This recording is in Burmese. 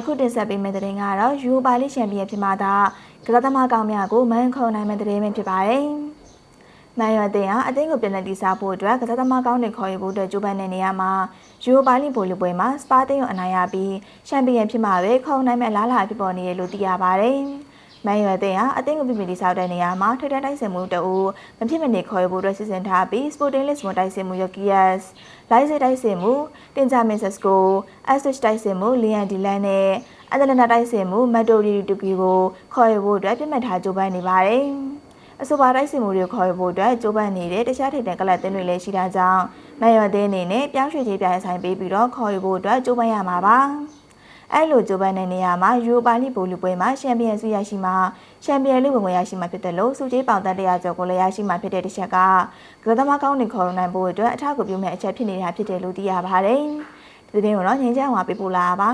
အခုတင်ဆက်ပေးမယ့်သတင်းကတော့ယူပါလိချန်ပီယံဖြစ်မှသာကစားသမားကောင်းများကိုမန်ခုံနိုင်မယ့်သတင်းပဲဖြစ်ပါတယ်။မန်ရွာတင်ဟာအသင်းကိုပြန်လည်တည်ဆောက်ဖို့အတွက်ကစားသမားကောင်းတွေခေါ်ယူဖို့အတွက်ကြိုးပမ်းတဲ့နေရာမှာယူပါလိဗိုလ်လူပွဲမှာစပါတင်ကိုအနိုင်ရပြီးချန်ပီယံဖြစ်မှပဲခုံနိုင်မယ့်အလားအလာဖြစ်ပေါ်နေရလို့သိရပါတယ်။ မန်ရွာတင်ဟာအသင်းကိုပြည်ပြည်တည်ဆောက်တဲ့နေရာမှာထိပ်တန်းတိုက်စင်မှုတအူမဖြစ်မနေခေါ်ယူဖို့အတွက်စီစဉ်ထားပြီး Sporting Lisbon တိုက်စင်မှု Yokias လိုက်စစ်တိုက်စင်မှုတင်ဂျာမင်ဆက်စကို Asich တိုက်စင်မှုလီယန်ဒီလန်နဲ့အတလနာတိုက်စင်မှုမက်တိုရီတူကီကိုခေါ်ယူဖို့အတွက်ပြတ်မှတ်ထားကြိုးပမ်းနေပါတယ်။အဆိုပါတိုက်စင်မှုတွေကိုခေါ်ယူဖို့အတွက်ကြိုးပမ်းနေတဲ့တခြားထိပ်တန်းကလပ်တင်းတွေလည်းရှိတာကြောင့်မန်ယော်သင်းအနေနဲ့ပြောင်းရွှေ့ခြင်းပြိုင်ဆိုင်ပေးပြီးတော့ခေါ်ယူဖို့အတွက်ကြိုးပမ်းရမှာပါ။ အဲ့လိုကြိုးပမ်းတဲ့နေရာမှာယူရိုပါလိဘိုလ်လူပွဲမှာချန်ပီယံဆုရရှိမှာချန်ပီယံလိဝင်ဝင်ရရှိမှာဖြစ်တယ်လို့စုကြီးပေါင်တက်တရားကျော်ကိုလည်းရရှိမှာဖြစ်တဲ့တစ်ချက်ကကစားသမားကောင်းတွေခေါ်ယူနိုင်ဖို့အတွက်အထောက်အကူပြုမဲ့အချက်ဖြစ်နေတာဖြစ်တယ်လို့သိရပါတယ်။ဒီသတင်းကိုတော့ငင်းချမ်းဝါပေးပို့လာပါပါ